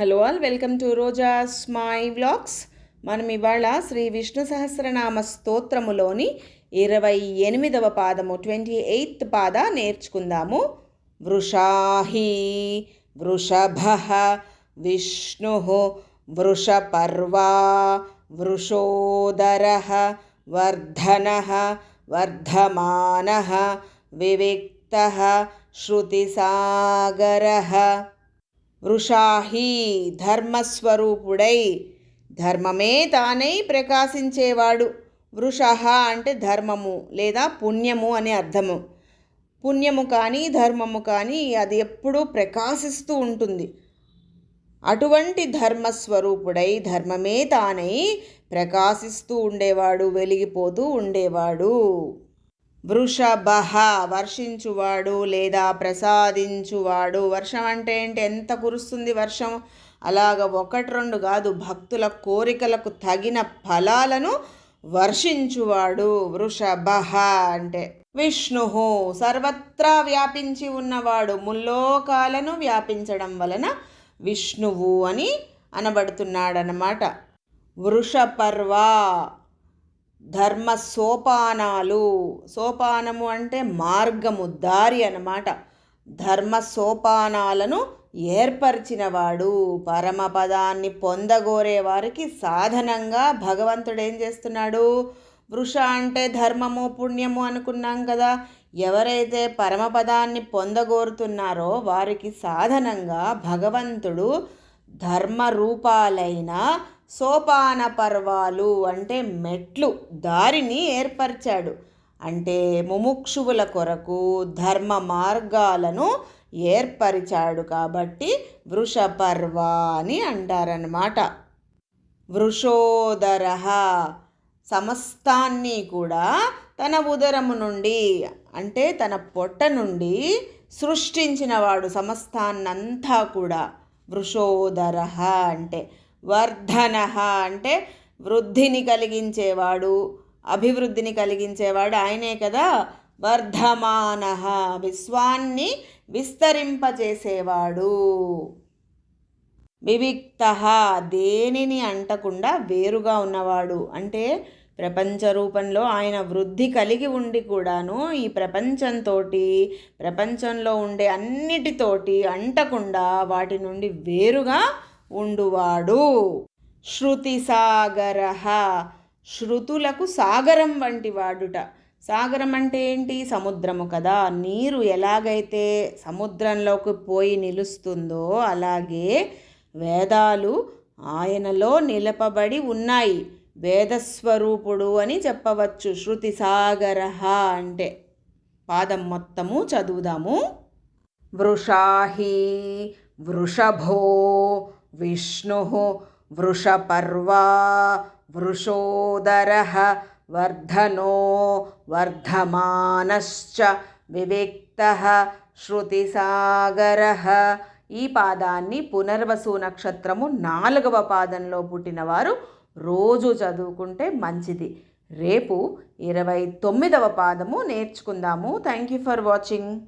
Hello all welcome to Roja's my vlogs మనం ఇవాళ శ్రీ విష్ణు సహస్రనామ స్తోత్రములోని ఇరవై ఎనిమిదవ పాదము ట్వంటీ ఎయిత్ పాద నేర్చుకుందాము. వృషాహి వృషభ విష్ణు వృషపర్వా వృషోదర వర్ధన వర్ధమాన వివిక్త శృతిసాగర. వృషాహి ధర్మస్వరూపుడై ధర్మమే తానై ప్రకాశించేవాడు. వృషహ అంటే ధర్మము లేదా పుణ్యము అనే అర్థము. పుణ్యము కానీ ధర్మము కానీ అది ఎప్పుడూ ప్రకాశిస్తూ ఉంటుంది. అటువంటి ధర్మస్వరూపుడై ధర్మమే తానై ప్రకాశిస్తూ ఉండేవాడు వెలిగిపోతూ ఉండేవాడు. వృషభ వర్షించువాడు లేదా ప్రసాదించువాడు. వర్షం అంటే ఏంటి? ఎంత కురుస్తుంది వర్షం? అలాగ ఒకటి రెండు కాదు భక్తుల కోరికలకు తగిన ఫలాలను వర్షించువాడు వృషభ అంటే. విష్ణు సర్వత్రా వ్యాపించి ఉన్నవాడు ముల్లోకాలను వ్యాపించడం వలన విష్ణువు అని అనబడుతున్నాడనమాట వృషపర్వ ధర్మ సోపానాలు సోపానము అంటే మార్గము దారి అన్నమాట. ధర్మ సోపానాలను ఏర్పరిచినవాడు. పరమపదాన్ని పొందగోరే వారికి సాధనంగా భగవంతుడు ఏం చేస్తున్నాడు? వృష అంటే ధర్మము పుణ్యము అనుకున్నాం కదా. ఎవరైతే పరమపదాన్ని పొందగోరుతున్నారో వారికి సాధనంగా భగవంతుడు ధర్మ రూపాలైన సోపాన పర్వాలు అంటే మెట్లు దారిని ఏర్పరిచాడు. అంటే ముముక్షువుల కొరకు ధర్మ మార్గాలను ఏర్పరిచాడు కాబట్టి వృషపర్వ అని అంటారనమాట వృషోదర సమస్తాన్ని కూడా తన ఉదరము నుండి అంటే తన పొట్ట నుండి సృష్టించినవాడు సమస్తాన్నంతా కూడా వృషోదర అంటే వర్ధన అంటే వృద్ధిని కలిగించేవాడు అభివృద్ధిని కలిగించేవాడు ఆయనే కదా. వర్ధమాన విశ్వాన్ని విస్తరింపచేసేవాడు. వివిక్త దేనిని అంటకుండా వేరుగా ఉన్నవాడు అంటే ప్రపంచ రూపంలో ఆయన వృద్ధి కలిగి ఉండి కూడాను ఈ ప్రపంచంతో ప్రపంచంలో ఉండే అన్నిటితోటి అంటకుండా వాటి నుండి వేరుగా ఉండువాడు. శృతి సాగర. శృతులకు సాగరం వంటి వాడుట. సాగరం అంటే ఏంటి? సముద్రము కదా. నీరు ఎలాగైతే సముద్రంలోకి పోయి నిలుస్తుందో అలాగే వేదాలు ఆయనలో నిలపబడి ఉన్నాయి. వేదస్వరూపుడు అని చెప్పవచ్చు. శృతి సాగర అంటే. పాదం మొత్తము చదువుదాము. వృషాహి వృషభో విష్ణు వృషపర్వా వృషోదర వర్ధనో వర్ధమానశ్చ వివిక్త శృతిసాగర. ఈ పాదాన్ని పునర్వసు నక్షత్రము నాలుగవ పాదంలో పుట్టినవారు రోజు చదువుకుంటే మంచిది. రేపు ఇరవై తొమ్మిదవ పాదము నేర్చుకుందాము. Thank you for watching